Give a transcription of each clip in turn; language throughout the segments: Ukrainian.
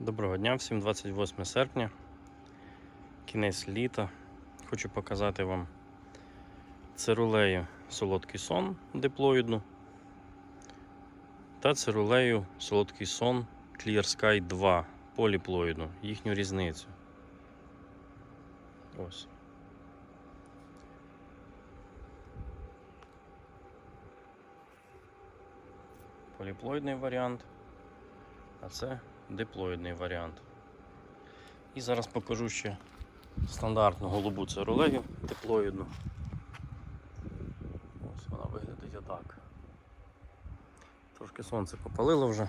Доброго дня, всім 28 серпня, кінець літа. Хочу показати вам цирулею солодкий сон диплоїдну та цирулею солодкий сон Clear Sky 2 поліплоїдну, їхню різницю. Ось. Поліплоїдний варіант, а це диплоїдний варіант. І зараз покажу ще стандартну голубу цирулею диплоїдну. Ось вона виглядить отак. Трошки сонце попалило вже.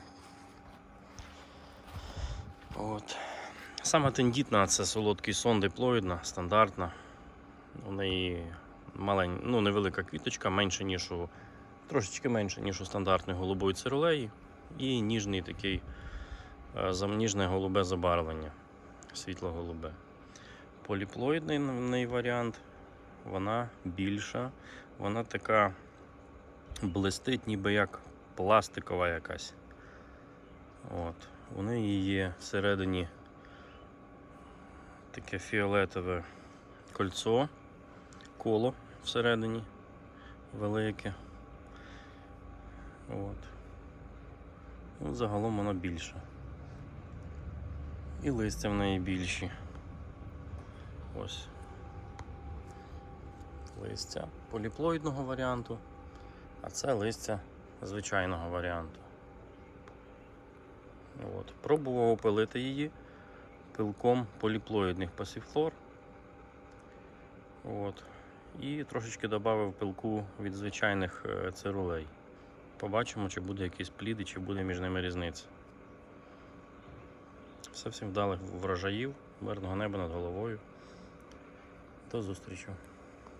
От. Саме тендітна це солодкий сон диплоїдна, стандартна. У неї малень... ну, невелика квіточка, менше, ніж у трошечки менше, ніж у стандартної голубої цирулеї. І ніжний такий е, зам- ніжне голубе забарвлення, світло-голубе. Поліплоїдний варіант, вона більша, вона така блистить, ніби як пластикова якась. От. У неї є всередині таке фіолетове кольцо, коло всередині велике. От. Ну, загалом вона більша. І листя в неї більші. Ось. Листя поліплоїдного варіанту, а це листя звичайного варіанту. От. Пробував опилити її пилком поліплоїдних пасіфлор. От. І трошечки додав пилку від звичайних е, цирулей. Побачимо, чи буде якийсь плід і чи буде між ними різниця. Все всім вдалих врожаїв, мирного неба над головою. До зустрічі.